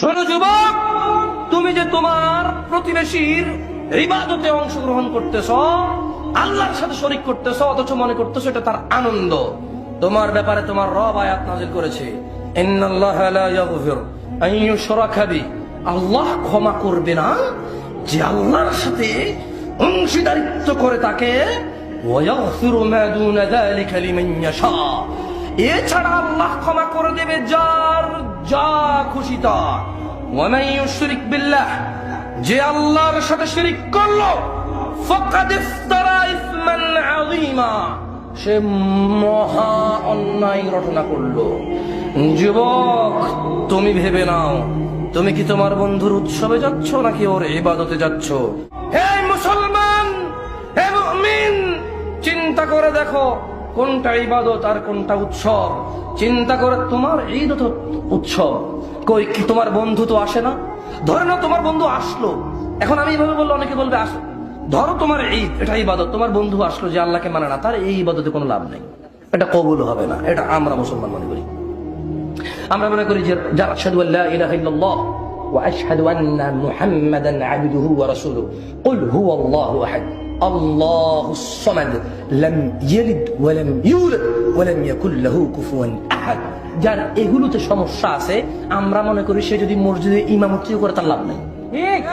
শোনো যুবক তুমি যে তোমার প্রতিবেশীর ইবাদতে অংশগ্রহণ করতেছ আল্লাহর সাথে শরিক করতেছ অথচ মনে করতেছ এটা তার আনন্দ তোমার ব্যাপারে তোমার রব আয়াত নাজিল করেছে ইন্নাল্লাহ লা ইয়াগফির আন ইউশরাকা বি আল্লাহ ক্ষমা করবে না যে আল্লাহর সাথে অংশীদারিত্ব করে তাকে ويغفر ما دون ذلك لمن يشاء এছাড়া আল্লাহ ক্ষমা করে দেবে যার যা খুশি তার বিল্লাহ, যে আল্লাহর সাথে শিরিক করল সে মহা অন্যায় রটনা করল। যুবক, তুমি ভেবে নাও, তুমি কি তোমার বন্ধুর উৎসবে যাচ্ছ নাকি ওর ইবাদতে যাচ্ছ? হে মুসলমান চিন্তা করে দেখো কোনটা ইবাদত আর কোনটা উৎসব? চিন্তা করে তোমার ঈদ তো উৎসব। কই কি তোমার বন্ধু তো আসে না? ধরে না তোমার বন্ধু আসলো। এখন আমি এইভাবে বললে অনেকে বলবে, আসো ধরো তোমার ঈদ, এটা ইবাদত। তোমার বন্ধু আসলো যে আল্লাহকে মানে না, তার এই ইবাদতে কোনো লাভ নেই। এটা কবুল হবে না। এটা আমরা মুসলমান মনে করি। আমরা মনে করি যে, যারা আশহাদু আল্লা ইলাহা ইল্লাল্লাহ ওয়া আশহাদু আন্না মুহাম্মাদান আবদুহু ওয়া রাসূলুহু, কুল হুয়াল্লাহু আহাদ। আল্লাহুস الصمد لم يلد ولم يولد ولم يكن له كفوا احد কুফুয়ান আহাদ যার এগুলোতে সমস্যা আছে আমরা মনে করি সে যদি মসজিদে ইমামতিও করে তার লাভ নাই। ঠিক।